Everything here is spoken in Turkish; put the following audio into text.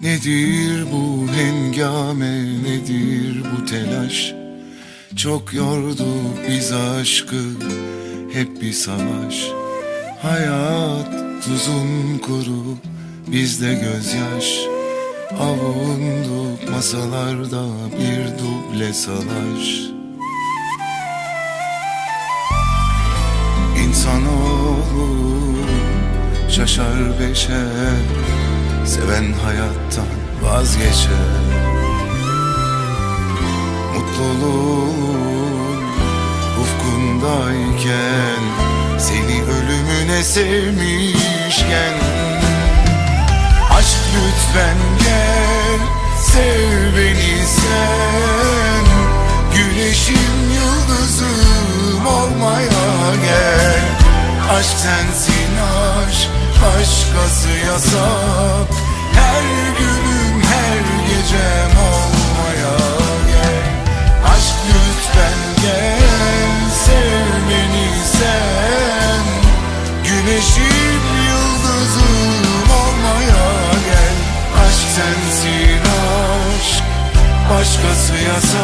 Nedir bu hengame nedir bu telaş? Çok yordu biz aşkı hep bir savaş. Hayat tuzun kuru bizde gözyaş. Avunduk masalarda bir duble salaş. İnsanoğlu şaşar beşer Seven hayattan vazgeçer. Mutluluğun ufkundayken Seni ölümüne sevmişken. Aşk lütfen gel Sev beni sen. Güneşim yıldızım olmaya gel. Aşk sensin aşk Başkası yasak Her günüm her gecem olmaya gel. Aşk lütfen gel Sev beni sen. Güneşim yıldızım olmaya gel. Aşk sensin aşk. Başkası yasak